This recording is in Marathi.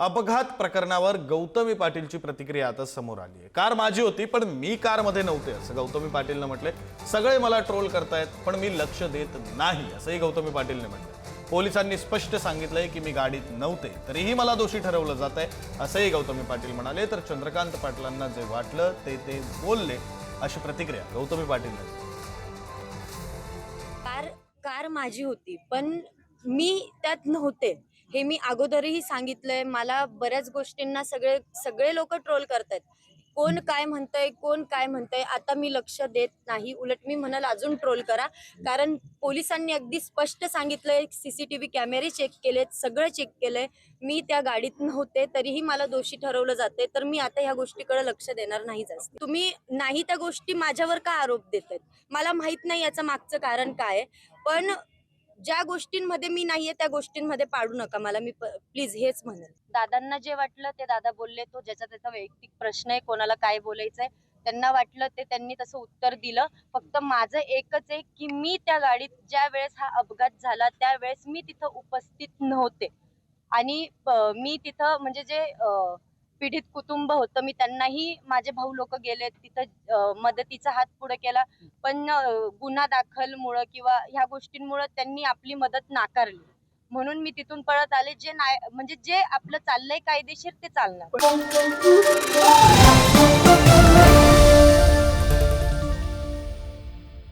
अपघात प्रकरणावर गौतमी पाटीलची प्रतिक्रिया आता समोर आली आहे. कार माझी होती पण मी कारमध्ये नव्हते असं गौतमी पाटीलनं म्हटले सगळे मला ट्रोल करतायत पण मी लक्ष देत नाही असंही गौतमी पाटीलने म्हटलं पोलिसांनी स्पष्ट सांगितलंय की मी गाडीत नव्हते तरीही मला दोषी ठरवलं जात आहे असंही गौतमी पाटील म्हणाले. तर चंद्रकांत पाटलांना जे वाटलं ते ते बोलले अशी प्रतिक्रिया गौतमी पाटीलने कार कार माझी होती पण मी त्यात नव्हते. हे मी अगोदरही सांगितलंय. मला बऱ्याच गोष्टींना सगळे सगळे लोक ट्रोल करतायत. कोण काय म्हणतंय कोण काय म्हणतंय आता मी लक्ष देत नाही. उलट मी म्हणाल अजून ट्रोल करा. कारण पोलिसांनी अगदी स्पष्ट सांगितलंय सीसीटीव्ही कॅमेरे चेक केलेत सगळं चेक केलंय. मी त्या गाडीत नव्हते तरीही मला दोषी ठरवलं जाते तर मी आता ह्या गोष्टीकडे लक्ष देणार नाही जास्त. तुम्ही नाही त्या गोष्टी माझ्यावर का आरोप देत मला माहीत नाही याचं मागचं कारण काय. पण ज्या गोष्टींमध्ये मी नाहीये त्या गोष्टींमध्ये पाडू नका मला. मी प्लीज हेच म्हणेल. दादांना जे वाटलं ते दादा बोलले. तो ज्याचा त्याचा वैयक्तिक प्रश्न आहे कोणाला काय बोलायचंय त्यांना वाटलं ते त्यांनी तसं उत्तर दिलं. फक्त माझं एकच आहे की मी त्या गाडीत ज्या वेळेस हा अपघात झाला त्यावेळेस मी तिथं उपस्थित नव्हते. आणि मी तिथं म्हणजे जे अं, पीडित कुटुंब होतं. मी त्यांनाही माझे भाऊ लोक गेले तिथं मदतीचा हात पुढे केला. पण गुन्हा दाखलमुळं किंवा ह्या गोष्टींमुळं त्यांनी आपली मदत नाकारली. म्हणून मी तिथून पळत आले. जे नाही म्हणजे जे आपलं चाललंय कायदेशीर ते चालणार.